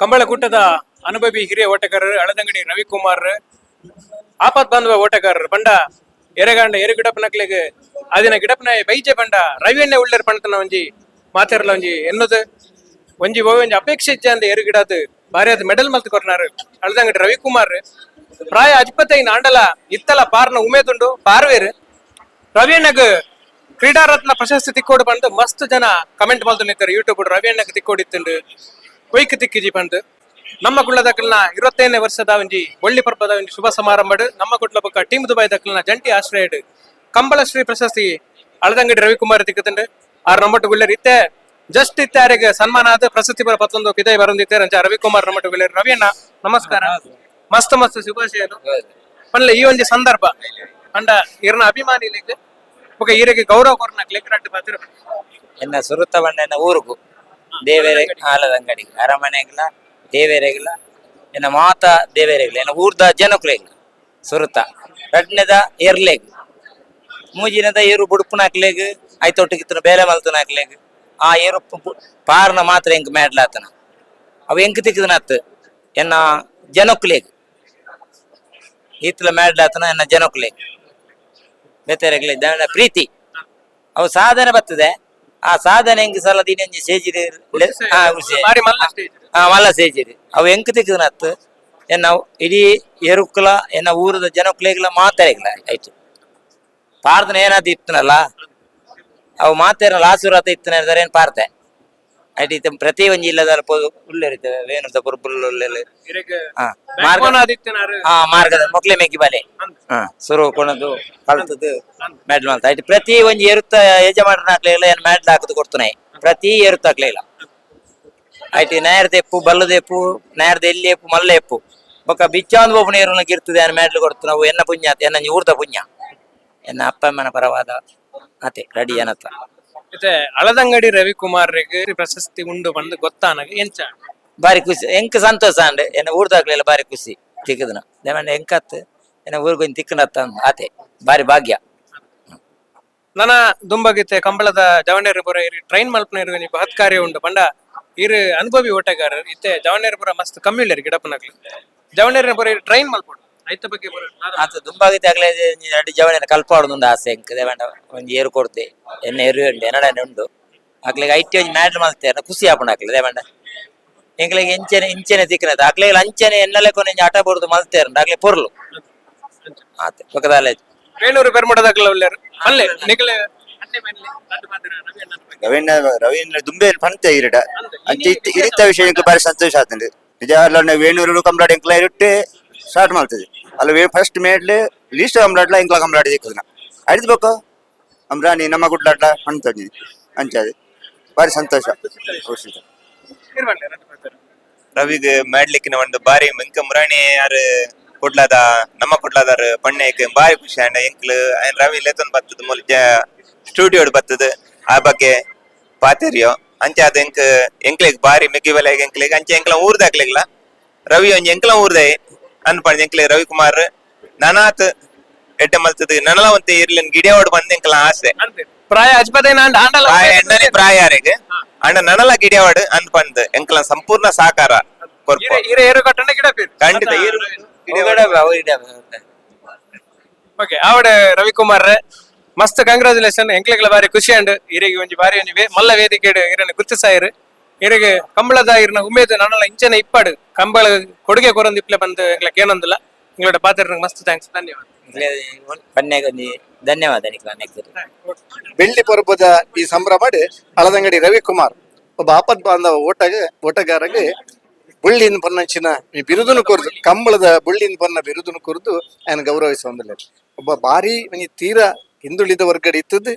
ಕಂಬಳ ಕೂಟದ ಅನುಭವಿ ಹಿರಿಯ ಓಟಗಾರರು ಅಳದಂಗಡಿ ರವಿಕುಮಾರ್. ಆಪತ್ ಬಾಂಧವ ಓಟಗಾರರು ಬಂಡ ಎರೆಗಾಂಡ ಎರೆ ಗಿಡಪನಕ್ಲೆಗ್ ಅದಿನ ಗಿಡಪನ ಬೈಜೆ ಬಂಡ ರವಿಯನ್ನೇ ಉಳ್ಳರ್ ಪಣತನ ಒಂಜಿ ಮಾತಾಡಲ ಒಂಜಿ ಎನ್ನದು. ಒಂಜಿ ಓ ಒಂಜಿ ಅಪೇಕ್ಷೆ ಅಂದ ಎರು ಗಿಡದ ಭಾರಿ ಅದು ಮೆಡಲ್ ಮಲ್ತ್ ಕೊರ್ನಾರು ಅಳದಂಗಡಿ ರವಿಕುಮಾರ್. ಪ್ರಾಯ ಅಜ್ಪತ್ತೈನ ಆಂಡಲ ಇತ್ತಲ ಪಾರ್ನ ಉಮೇದುಂಡು ಪಾರ್ವೇರು. ರವಿಯಣ್ಣಗ್ ಕ್ರೀಡಾರತ್ನ ಪ್ರಶಸ್ತಿ ತಿಕ್ಕೋಡು ಬಂದು ಮಸ್ತ್ ಜನ ಕಮೆಂಟ್ ಮಾಡ್ದು ನಿಂತಾರೆ. ಯೂಟ್ಯೂಬ್ ರವಿಯಣ್ಣಗ್ ತಿಕ್ಕೋಡಿತ್ತುಂಡು. ಕೊಯ್ಕ್ ತಿಕ್ಕಿಜಿ ಪಂಡ್ ನಮ್ಮ ಕುಳ್ಳದಕ್ಕಲ್ನ ಇರುವತ್ತೈದನೇ ವರ್ಷದ ಒಂಜಿ ಒಳ್ಳಿ ಪರ್ಪದ ಒಂಜಿ ಶುಭ ಸಮಾರಂಭಡ್ ನಮ್ಮ ಕುಟ್ಲ ಪಕ್ಕ ಟೀಮ್ ದುಬೈ ದಕ್ಕಲ್ನ ಜಂಟಿ ಆಶ್ರಯಡ್ ಕಂಬಳಶ್ರೀ ಪ್ರಶಸ್ತಿ ಅಳದಂಗಡಿ ರವಿಕುಮಾರ್ ತಿಕ್ಕತಂಡ್ ಆರ್ ನಮ್ಮಟ್ಟು ಗುಳ್ಳರ್ ಇತ್ತೆ ಜಸ್ಟ್ ಇತ್ತಾರಿಗೆ ಸನ್ಮಾನ ಆದ ಪ್ರಶಸ್ತಿ ಬರ ಪತ್ತೊಂದು ಕಿದೈ ಬರಂದಿತ್ತೆ ರಂಜ. ರವಿಕುಮಾರ್ ನಮ್ಮಟ್ಟು ಗುಳ್ಳರ್ ರವಿಯಣ್ಣ, ನಮಸ್ಕಾರ. ಮಸ್ತ್ ಮಸ್ತ್ ಶುಭಾಶಯನು ಪನ್ಲೆ ಈ ಒಂಜಿ ಸಂದರ್ಭ, ಅಂಡ ಇರ್ನ ಅಭಿಮಾನಿಲಿಗೆ ಬೊಕ ಈರಿಗೆ ಗೌರವ ಕೊರ್ನಕ್ ಲೆಕ್ಕರಾಟ್ ಪಾತ್ರ ಎನ್ನ ಸುರುತ್ತ ಬಂಡೆನ ಊರುಗು. ದೇವೇರೆ ಹಾಲದ ಅಂಗಡಿ ಅರಮನೆಗ್ಲ ದೇವೇರೆಗ್ಲ ಎನ್ನ ಮಾತ ದೇವೇರೆಗ್ಲ ಏನ ಊರ್ದ ಜನಕ್ಲೆಗ್ಲ ಸುರುತ ರಡ್ನೆದ ಎರ್ಲೆಗ್ ಮೂಜಿನದ ಏರು ಬುಡುಪುನಾಕ್ಲೆಗ್ ಬೇರೆ ಬೇಲೆ ಮಲ್ತನಾಕ್ಲೆಗ್ ಆ ಏರು ಪಾರ್ನ ಮಾತ್ರ ಹೆಂಗ್ ಮೇಡ್ಲಾತನ ಅವು ಹೆಂಗ್ ತಿಕ್ಕದನತ್? ಎನ್ನ ಜನಕ್ಲೆಗ್. ಈತ್ಲ ಮೇಡ್ಲಾತನ ಎನ್ನ ಜನಕ್ಲೆಗ್. ಬೆತ್ತರೆಗ್ಲೆ ದಂಡ ಪ್ರೀತಿ. ಅವು ಸಾಧನೆ ಬರ್ತದೆ. ಆ ಸಾಧನೆ ಹೆಂಗ್ ಸಲ ದಿನಂಜಿ ಸೇಜಿರಿ ಆ ಉಸಿ ಬಾರಿ ಮಲ್ಲ ಸ್ಟೇಜ್ ಆ ಮಲ್ಲ ಸೇಜಿರಿ ಅವು ಹೆಂಗ್ ತಿಕ್ಕದನತ್ ಎನ್ನ ಇಡೀ ಎರುಕ್ಲ ಎನ್ನ ಊರದ ಜನಕ್ಲೆಗ್ಲ ಮಾತಾಡಿಗ್ಲ ಆಯ್ತು. ಪಾರ್ದನ ಏನಾದ್ ಇತ್ತನಲ್ಲ? ಅವು ಮಾತೇನಲ್ಲ ಆಶೀರ್ವಾದ ಇತ್ತನ ಏನು ಪಾರ್ತೆ ಆಯ್ತು ಪ್ರತಿ ಒಂಜಿ ಇಲ್ಲದ ಪೋದು ಉಳ್ಳೆರಿತವೆ ವೇಣುದ ಪುರ್ಪುಲ್ ಉಳ್ಳೆಲೆ ಈರಿಗೆ ಹಾ ಮಾರ್ಗ ಆ ಮಾರ್ಗದ ಮೊಕ್ಲೆ ಮೇಕಿ ಬಾಲೆ. ಹಾ ಸುರು ಕೊಣದು ಕಲ್ತದ್ದು ಮೆಡ್ಲ್ ಮಾಡ್ತಾ ಆಯ್ತು ಪ್ರತಿ ಒಂಜಿ ಎರುತ್ತ ಯಜಮಾನರ ಹಾಕ್ಲಿಲ್ಲ ಏನ್ ಮೆಡ್ಲ್ ಹಾಕದು ಕೊಡ್ತಾನೆ. ಪ್ರತಿ ಎರುತ್ತ ಹಾಕ್ಲಿಲ್ಲ ಆಯ್ತು ನೇರದ ಎಪ್ಪು ಬಲ್ಲದ ಎಪ್ಪು ನೇರದ ಎಲ್ಲಿ ಎಪ್ಪು ಮಲ್ಲ ಎಪ್ಪು. ಬೊಕ್ಕ ಬಿಚ್ಚಾಂದ್ ಒಬ್ಬನ ಇರೋನಕ್ಕೆ ಇರ್ತದೆ ಏನ್ ಮೆಡ್ಲ್ ಕೊಡ್ತು ನಾವು ಎನ್ನ ಪುಣ್ಯ ಎನ್ನ ಊರ್ದ ಪುಣ್ಯ. ಎನ್ನ ಅಪ್ಪ ಅಮ್ಮನ ಪರವಾದ ಅತೆ ರೆಡಿ ಏನತ್ತ ಮತ್ತೆ ಅಳದಂಗಡಿ ರವಿಕುಮಾರ್ ಪ್ರಶಸ್ತಿ ಉಂಡು ಬಂದು ಗೊತ್ತಾನಗೆ ಎಂಚ ಬಾರಿ ಖುಷಿ. ಎಂಕ್ ಸಂತೋಷ ಅಂಡ್ ಏನ ಊರ್ದಾಗ್ಲಿಲ್ಲ ಬಾರಿ ಖುಷಿ ತಿಕ್ಕದನ ದೇವಣ್ಣ ಎಂಕತ್ ಏನ ಊರ್ಗೊಂದು ತಿಕ್ಕನತ್ತ ಆತೆ. ಬಾರಿ ಭಾಗ್ಯ. ನನ್ನ ದುಂಬಗಿತೆ ಕಂಬಳದ ಜವಣ್ಣೇರಪುರ ಇರಿ ಟ್ರೈನ್ ಮಲ್ಪನ ಇರು ಬಹತ್ ಕಾರ್ಯ ಉಂಡು ಬಂಡ. ಇರು ಅನುಭವಿ ಓಟಗಾರರು. ಇತ್ತೆ ಜವಣ್ಣೇರಪುರ ಮಸ್ತ್ ಕಮ್ಮಿ ಇಲ್ಲರಿ ಗಿಡಪನಗ್ಲು ಜವಣ್ಣೇರಪುರ ಇರು ಟ್ರೈನ್ ಮಲ್ಪಡು. ಐತ ಬಗ್ಗೆ ಅದು ಆತ ದುಂಬಾಗಿತೆ ಆಗ್ಲೇ ಎರಡು ಜವನ ಕಲ್ಪಾಡುದು ಆಸೆ ಎಂಕ್ ದೇವಣ್ಣ ಒಂಜಿ ಏರು ಕೊಡ್ತೆ. ಎನ್ನ ಎರು ಉಂಡು ಎನ್ನಡನೆ ಉಂಡು ಆಗ್ಲಿಗೆ ಐಟಿ ಒಂಜಿ ಮ್ಯಾಟ್ರ್ ಮಾಡ್ತೇನೆ ಖುಷಿ ಆಪುಂಡು ಆಗ್ಲಿ ದೇವಣ್ಣ ಎಂಕ್ಲಿಗೆ ಇಂಚನೆ ಇಂಚನೆ ತಿಕ್ಕನದ ಆಗ್ಲಿಗೆ ಅಂಚನೆ ಎನ್ನಲೆ ಕೊನೆ ಆಟ ಬರುದು ಮಲ್ತೇರು ಆಗ್ಲಿ ಪೊರ್ಲು. ಆತೆ ಪಕ್ಕದಲ್ಲೇ ಬೇಣೂರು ಬೆರ್ಮುಡದಾಗ್ಲ ಉಳ್ಳಾರು ಅಲ್ಲೇ ನಿಗಲೆ. ರವೀಂದ್ರ ರವೀಂದ್ರ ದುಂಬೆ ಪಂತ ಇರಡ. ಅಂಚೆ ಇತ್ತ ಇರಿತ ವಿಷಯ ಎಂಕ್ ಬಾರಿ ಸಂತೋಷ ಆತಂದೆ ನಿಜ ವೇಣೂರು ಕಂಬ್ಲಾಡ್ ಎಂಕ್ಲ ಇರುತ್ತೆ ಸ್ಟಾರ್ಟ್ ಮಾಡ್ತದೆ ಅಲ್ಲಿ ಫಸ್ಟ್ ಮೇಡ್ಲೆ ಲೀಸ್ಟ್ ಅಂಬ್ಲಾಡ್ಲ ಎಂಕ್ಲ ಕಂಬ್ಲಾಡ್ ದಿಕ್ಕದನ ಅಡಿದ್ಬೇಕು ಅಂಬ್ರಾಣಿ ನಮ್ಮ ಗುಡ್ಲಾಡ್ಲ ಪಂತದಿ ಅಂಚಾದಿ ಬಾರಿ ಸಂತೋಷ. ಖುಷಿ ರವಿಗೆ ಮಾಡ್ಲಿಕ್ಕಿನ ಒಂದು ಬಾರಿ ಮೆಂಕ ಮುರಾಣಿ ಯಾರು ಕೊಡ್ಲಾದ, ನಮ್ಮ ಕೊಡ್ಲಾದಾರ ಪಣ್ಣೆಕ್ ಬಾರಿ ಖುಷಿ. ಅಂಡ ಎಂಕ್ಲು ರವಿ ಲೇತನ್ ಬರ್ತದ, ಮೂಲ ಸ್ಟುಡಿಯೋ ಬರ್ತದ. ಆ ಬಗ್ಗೆ ಪಾತೆರಿಯೋ, ಅಂಚೆ ಅದ ಎಂಕ್, ಎಂಕ್ಲೆಗ್ ಬಾರಿ ಮೆಗ್ಗಿ ಬೆಲೆ ಅಂಚೆ ಎಂಕ್ಲ ಊರ್ದಾಕ್ಲೆಗ್ಲ ರವಿ ಒಂಜಿ ಎಂಕ್ಲ ಊರ್ದೆ ಅನ್ಪಣ್ ಎಂಕ್ಲೆ ರವಿಕುಮಾರ್ ನನಾತ್ ಎಡ್ಡೆ ಮಲ್ತದ ನನಲ ಒಂತೆ ಇರ್ಲಿನ್ ಗಿಡಿಯೋಡ್ ಬಂದ್ ಎಂಕ್ಲ ಆಸೆ ಅಂತೆ. ಪ್ರಾಯ ಅಜ್ಪತೈನ ಅಂಡ ಆಂಡಲ ಪ್ರಾಯ ಎಂಟನೇ ಪ್ರಾಯಾರಿಗೆ ಅಂಡ ನನಲ ಗಿಡಿಯೋಡ್ ಅನ್ಪಂದ್ ಎಂಕ್ಲ ಸಂಪೂರ್ಣ ಸಾಕಾರ ಕೊರ್ಪ ಈರೆ ಈರೆ ಏರು ಕಟ್ಟಂಡ ಗಿಡ ಪೇರು ಖಂಡಿತ ಈರು ಓಕೆ ಆವಡ ರವಿಕುಮಾರ್ ಮಸ್ತ್ ಕಂಗ್ರಾಚುಲೇಷನ್ ಎಂಕ್ಲೆಗ್ಲ ಬಾರಿ ಖುಷಿ ಅಂಡ್ ಇರಿಗೆ ಒಂಜಿ ಬಾರಿ ಒಂಜಿ ವೇ ಮಲ್ಲ ವೇದಿಕೆ ಇರನ ಗುರುತಿಸಾಯಿರು ಇರಗೆ ಕಂಬಳದ ಆಯಿರ್ನ ಉಮೇದ್ ನನ ಇಂಚನೆ ಇಪ್ಪಡ್. ಕಂಬಳ ಕೊಡುಗೆ ಕೊರೊಂದು ಇಪ್ಲೆ ಬಂದ್ ಇಲಕ್ ಏನೊಂದುಲ್ಲ. ನಿಂಗೊಡೆ ಪಾದೇರ್ ಮಸ್ತ್ ಥ್ಯಾಂಕ್ಸ್ ಪನ್ನ್ಯಗ ನೀ ಧನ್ಯವಾದ ಬೆಳ್ಳಿ ಪರ್ಬದ ಈ ಸಂಭ್ರಮಡ್ ಅಳದಂಗಡಿ ರವಿ ಕುಮಾರ್ ಒಬ್ಬ ಆಪತ್ ಬಾಂದವ ಓಟಗ ಓಟಗಾರಗ್ ಬುಳ್ಳಿಂದ್ ಪೊರ್ನ ಇಂಚಿನ ಬಿರುದುನ್ ಕುರ್ದು ಕಂಬಳದ ಬುಳ್ಳಿಂದ್ ಪೊರ್ನ ಬಿರುದುನ್ ಕುರ್ದು ಆನ್ ಒಂದಲ್ಲ ಒಬ್ಬ ಬಾರಿ ಮನಿ ತೀರ ಹಿಂದುಳಿದ ವರ್ಗಡ್ ಇತ್ತುದ್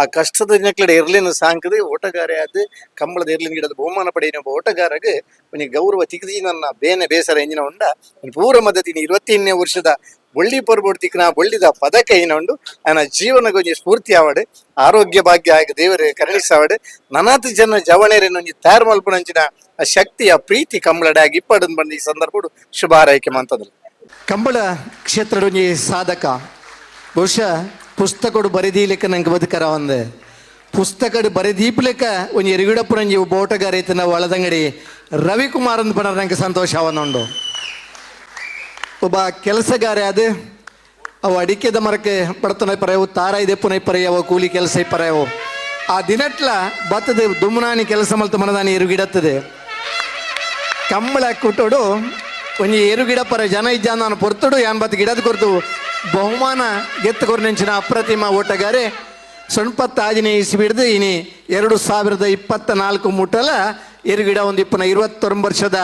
ಆ ಕಷ್ಟದ ದಿನಕ್ಲಡೆ ಇರ್ಲಿನ ಸಾಂಕದೆ ಓಟಗಾರ ಆದ್, ಕಂಬಳದ ಇರ್ಲಿನ ಗಿಡದ ಬಹುಮಾನ ಪಡೆಯಿನ ಒಬ್ಬ ಓಟಗಾರಗ ಗೌರವ ತಿಗದಿ ನನ್ನ ಬೇನೆ ಬೇಸರ ಎಂಜಿನ ಉಂಡ. ಪೂರ ಮದ್ದತಿನ ಇರುವತ್ತೆಂಟನೇ ವರ್ಷದ ಬಳ್ಳಿ ಪರ್ಬೋಡ್ ತಿಕ್ಕನ ಬೊಳ್ಳಿದ ಪದಕ ಏನೊಂಡು ಉಂಡು. ಜೀವನ ಒಂಜಿ ಸ್ಫೂರ್ತಿ ಆವಡ್, ಆರೋಗ್ಯ ಭಾಗ್ಯ ಆಗ ದೇವರ ಕರುಣಿಸಾವಡೆ, ನನಾತ್ ಜನ ಜವಣೇರಿನ ಒಂಜಿ ತಯಾರು ಮಲ್ಪನಂಚಿನ ಆ ಶಕ್ತಿ, ಆ ಪ್ರೀತಿ ಕಂಬಳಡೆ ಆಗಿ ಇಪ್ಪಡನ್ ಬಂದ ಈ ಸಂದರ್ಭಡು ಶುಭ ಆರೈಕೆ ಮಂತದ್ರು. ಕಂಬಳ ಕ್ಷೇತ್ರ ಸಾಧಕ. ಬಹುಶಃ ಪುಸ್ತಕಡು ಬರೆದೀಲೆಕ್ಕ ನಂಗೆ ಬದುಕರ ಒಂದು. ಪುಸ್ತಕಡು ಒಂದು ಒಂಜಿ ಎರಿಗಿಡಪ್ಪುರಂಜಿ ಬೋಟಗಾರ ಐತೆ ಐತನ ಒಳದಂಗಡಿ ರವಿಕುಮಾರ್ ಅಂದ್ ಬಣ್ಣ ನಂಗೆ ಸಂತೋಷ ಅವನುಂಡು ಒಬ್ಬ ಕೆಲಸಗಾರ ಅದು ಅವು ಅಡಿಕೆದ ಮರಕ್ಕೆ ಬಡತನ ಪರೆಯವು, ತಾರ ಇದೆ ಪುನಃ ಪರೆಯವು, ಕೂಲಿ ಕೆಲಸ ಪರೆಯವು. ಆ ದಿನಟ್ಲ ಬತ್ತದ ದುಮ್ನಾನಿ ಕೆಲಸ ಮಲ್ತ ಮನದಾನಿ ಎರುಗಿಡತ್ತದೆ. ಕಂಬಳ ಕುಟ್ಟೋಡು, ಒಂಜಿ ಎರುಗಿಡ ಪರ ಜನ ಇದ್ದ ನಾನು ಪೊರ್ತುಡು, ಯಾನ್ ಗಿಡದ ಕೊರ್ತು ಬಹುಮಾನ ಗೆತ್ತು ಕೊರ್ನೆಂಚಿನ ಅಪ್ರತಿಮ ಓಟಗಾರೆ ಸೊಣ್ಪತ್ತ ಆಜಿನ ಇಸಿ ಬಿಡ್ದು ಇನಿ ಎರಡು ಸಾವಿರದ ಇಪ್ಪತ್ತ ನಾಲ್ಕು ಮುಟ್ಟಲ ಎರುಗಿಡ ಒಂದು ಇಪ್ಪನ ಇರುವತ್ತೊಂಬತ್ತು ವರ್ಷದ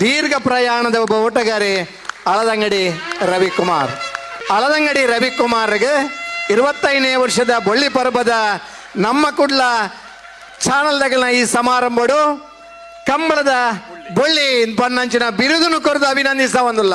ದೀರ್ಘ ಪ್ರಯಾಣದ ಒಬ್ಬ ಓಟಗಾರೆ ಅಳದಂಗಡಿ ರವಿಕುಮಾರ್. ಅಳದಂಗಡಿ ರವಿಕುಮಾರ್ಗೆ ಇರುವತ್ತೈದನೇ ವರ್ಷದ ಬೊಳ್ಳಿ ಪರ್ವದ ನಮ್ಮ ಕುಡ್ಲ ಚಾನಲ್ದಾಗಲ ಈ ಸಮಾರಂಭಡು ಕಂಬಳದ ಬೊಳ್ಳಿ ಪನ್ನಂಚಿನ ಬಿರುದನ್ನು ಕೊರದು ಅಭಿನಂದಿಸ ಒಂದಲ್ಲ